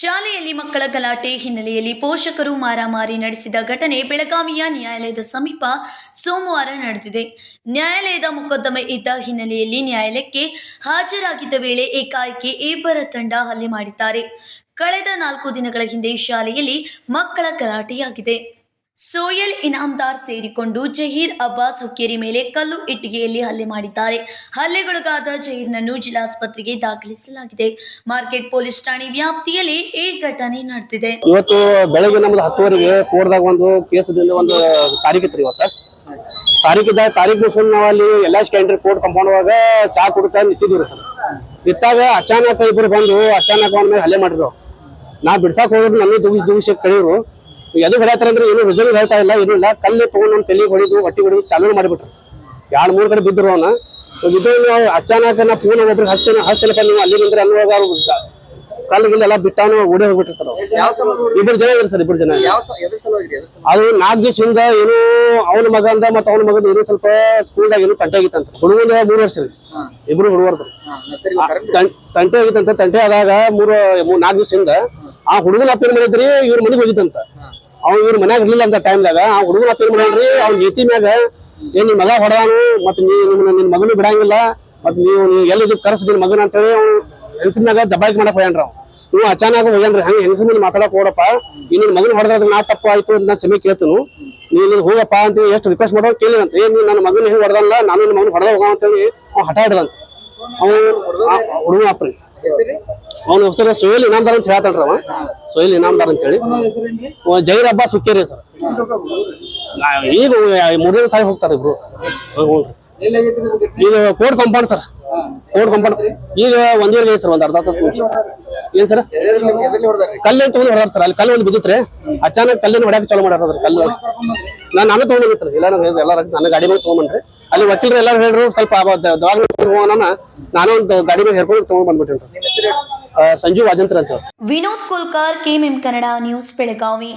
ಶಾಲೆಯಲ್ಲಿ ಮಕ್ಕಳ ಗಲಾಟೆ ಹಿನ್ನೆಲೆಯಲ್ಲಿ ಪೋಷಕರು ಮಾರಾಮಾರಿ ನಡೆಸಿದ ಘಟನೆ ಬೆಳಗಾವಿಯ ನ್ಯಾಯಾಲಯದ ಸಮೀಪ ಸೋಮವಾರ ನಡೆದಿದೆ. ನ್ಯಾಯಾಲಯದ ಮೊಕದ್ದಮೆ ಇದ್ದ ಹಿನ್ನೆಲೆಯಲ್ಲಿ ನ್ಯಾಯಾಲಯಕ್ಕೆ ಹಾಜರಾಗಿದ್ದ ವೇಳೆ ಏಕಾಏಕಿ ಇಬ್ಬರ ತಂಡ ಹಲ್ಲೆ ಮಾಡಿದ್ದಾರೆ. ಕಳೆದ ನಾಲ್ಕು ದಿನಗಳ ಹಿಂದೆ ಶಾಲೆಯಲ್ಲಿ ಮಕ್ಕಳ ಗಲಾಟೆಯಾಗಿದೆ. ಸೋಯಲ್ ಇನಾಮ್ದಾರ್ ಸೇರಿಕೊಂಡು ಜಹೀರ್ ಅಬ್ಬಾಸ್ ಹುಕ್ಕೇರಿ ಮೇಲೆ ಕಲ್ಲು ಇಟ್ಟಿಗೆಯಲ್ಲಿ ಹಲ್ಲೆ ಮಾಡಿದ್ದಾರೆ. ಹಲ್ಲೆಗೊಳಗಾದ ಜಹೀರ್ನನ್ನು ಜಿಲ್ಲಾಸ್ಪತ್ರೆಗೆ ದಾಖಲಿಸಲಾಗಿದೆ. ಮಾರ್ಕೆಟ್ ಪೊಲೀಸ್ ಠಾಣೆ ವ್ಯಾಪ್ತಿಯಲ್ಲಿ ಈ ಘಟನೆ ನಡೆದಿದೆ. ಇವತ್ತು ಬೆಳಗ್ಗೆ ನಮ್ದು ಹತ್ತುವರೆಗೆ ಕೋರ್ಟ್ದಾಗ ಒಂದು ಕೇಸದಿಂದ ಒಂದು ತಾರೀಕು ಇತ್ತು ಇವತ್ತು. ತಾರೀಕಿದ್ದ ತಾರೀಕು ಮುಗಿಸ್ಕೊಂಡು ನಾವು ಅಲ್ಲಿ ಎಲ್ಲ ಸ್ಕ್ಯಾಂಡ್ರಿ ಕೋರ್ಟ್ ಕಂಪೌಂಡ್ ಒಳಗ ಚಾ ಕುಡ್ತಾ ನಿಂತಿದ್ವಿ ಸರ್. ಇತ್ತಾಗ ಅಚಾನಕ್ ಇಬ್ರು ಬಂದು ಅಚಾನಕ್ ಮೇಲೆ ಹಲ್ಲೆ ಮಾಡಿದ್ರು. ನಾ ಬಿಡ್ಸಕ್ ಹೋದ್ರು ನನ್ನ ದುಗಿಸಿ ದುಗಿಸಿ ಕಳಿದ್ರು ಎದು ಹೊಡ್ಯಾತಾರ ಅಂದ್ರೆ ಏನು ರಿಸಲ್ಟ್ ಹೇಳ್ತಾ ಇಲ್ಲ ಏನೂ ಇಲ್ಲ. ಕಲ್ಲು ತಗೊಂಡು ನಮ್ಮ ತಲೆಗೆ ಹೊಡಿದು ಹೊಟ್ಟಿ ಹೊಡಿದು ಚಾಲನೆ ಮಾಡಿಬಿಟ್ರು. ಎರಡು ಮೂರು ಕಡೆ ಬಿದ್ದರು ಅವನ. ಬಿದ್ದು ನಾವು ಅಚಾನಕ್ ನಾ ಫೋನ್ ಒಬ್ರಿಗೆ ಹಚ್ತೇನೆ ಹಚ್ತೇನೆ ನೀವು ಅಲ್ಲಿ ನಿಂದ್ರೆ ಅನ್ನುವಾಗ ಅವ್ರು ಕಲ್ಲು ಗಿಲ್ಲು ಎಲ್ಲ ಬಿಟ್ಟಾನು ಓಡಿ ಹೋಗ್ಬಿಟ್ರಿ ಸರ್ ಅವ್ರು. ಇಬ್ರು ಜನ ಇದ್ರು ಸರ್ ಇಬ್ರು ಜನ. ಅದು ನಾಲ್ಕು ದಿವಸದಿಂದ ಏನು ಅವನ ಮಗಂದ ಮತ್ತೆ ಅವನ ಮಗಂದ ಏನೋ ಸ್ವಲ್ಪ ಸ್ಕೂಲ್ದಾಗ ಏನೋ ತಂಟೆ ಆಗಿತ್ತಂತ. ಹುಡುಗನ ಮೂರು ವರ್ಷ ಇಬ್ರು ಹುಡುಗರ್ದು. ತಂಟೆ ಆಗಿತ್ತಂತ. ತಂಟೆ ಆದಾಗ ಮೂರು ನಾಲ್ಕು ದಿವಸ ಹಿಂದ ಆ ಹುಡುಗನ ಅಪ್ಪನ ಮನೆ ಇದ್ರಿ ಇವ್ರ ಮನೆಗೆ ಹೋಗಿತ್ತಂತ. ಅವ್ನು ಇವ್ರ ಮನ್ಯಾಗ ಇರ್ಲಿಲ್ಲ ಅಂತ ಟೈಮ್ದಾಗ ಆ ಹುಡುಗನ ಅಪ್ಪನ ಮಾಡ್ರಿ ಅವ್ನ ಜೊತೆ ಮ್ಯಾಗ ಏನ್ ನಿಮ್ ಮಗ ಹೊಡೆದಾನು, ಮತ್ತೆ ನೀ ನಿನ್ ಮಗನು ಬಿಡಂಗಿಲ್ಲ ಮತ್ ನೀವು ನೀವು ಎಲ್ಲಿದ್ದು ಕರ್ಸ್ ನಿನ್ ಮಗನ ಅಂತೇಳಿ ಅವ್ನು ಹೆಂಗಸಿನ ಮ್ಯಾಗ ದಬ್ಬಾಯಿಕ್ ಮಾಡಕ್ ಹೋಗ್ಯಾನ್ರಿ ಅವ್ ನೀವು ಅಚಾನಕ್ ಹೋಗ್ಯಾನ್ರಿ, ಹಂಗ ಹೆಂಗಸಿನ ಮೇಲೆ ಮಾತಾಡಕ್ ಹೋಗಪ್ಪ ಈ ನಿನ್ ಮಗನ ಹೊಡೆದ ನಾ ತಪ್ಪು ಆಯ್ತು ಅಂತ ನಾ ಸಮಯ ಕೇಳ್ತನು. ನೀನು ಹೋಗಪ್ಪ ಅಂತ ಎಷ್ಟು ರಿಕ್ವೆಸ್ಟ್ ಮಾಡೋ ಕೇಳಿದಂತ ಏನ್ ನೀನು ನನ್ನ ಮಗನ ಹೆಂಗ್ ಹೊಡೆದಲ್ಲ ನಾನು ನಿನ್ನ ಮಗನ ಹೊಡೆದ ಹೋಗೋ ಅಂತೇಳಿ ಅವ್ನು ಹಠ ಹಿಡ್ದಂತ ಅವನು ಹುಡುಗನ ಅಪ್ರಿ ಅವ್ನ ಹೆಸರು ಸೋಯಲ್ ಇನಾಮ್ದಾರ್ ಅಂತ ಹೇಳ್ತಾನ್ರ ಅವ. ಇನಾಮ್ದಾರ್ ಅಂತ ಹೇಳಿ. ಜೈರ ಜೈರ್ ಹಬ್ಬ ಸುಕ್ಕೇರಿ ಸರ್. ಈಗ ಮೂರನೇ ಸಾಯಿ ಹೋಗ್ತಾರೆ ಇಬ್ರು. ಈಗ court compound sir. Court compound ಈಗ ಒಂದೂವರೆಗೆ ಸರ್ ಒಂದ್ ಅರ್ಧ ತಾಸು ಮುಂಚೆ. ಏನ್ ಸರ್? ಕಲ್ಲು ತಗೊಂಡು ಹೊಡ್ದಾರ ಸರ್ ಅಲ್ಲಿ ಕಲ್ಲು ಒಂದು ಬಿದ್ದಿತ್ರಿ. ಅಚಾನಕ್ ಕಲ್ಲಿನ ಹೊಡ್ಯಾಕ ಚಾಲು ಮಾಡ್ಯಾರ ಅದ್ರ ಕಲ್ಲು. ನಾನು ನಾನು ತಗೊಂಡಿದ್ದೆ ಸರ್ ಎಲ್ಲ ಎಲ್ಲ ನನ್ನ ಗಾಡಿ ಮೇಲೆ ತಗೊಂಡ್ಬಂದ್ರಿ ಅಲ್ಲಿ ವಕೀಲರು ಎಲ್ಲರೂ ಹೇಳ್ರು ಸ್ವಲ್ಪ ದವಾಖಾನೆ ನಾನು ಒಂದು ಗಾಡಿ ಮೇಲೆ ಹೇರ್ಕೊಂಡು ತಗೊಂಡ್ ಆ, ಸಂಜು ವಾಜಂತ್ರ ಅಂತ ವಿನೋದ್ ಕುಲ್ಕಾರ್ ಕೆಎಂಎಂ ಕನ್ನಡ ನ್ಯೂಸ್ ಬೆಳಗಾವಿ.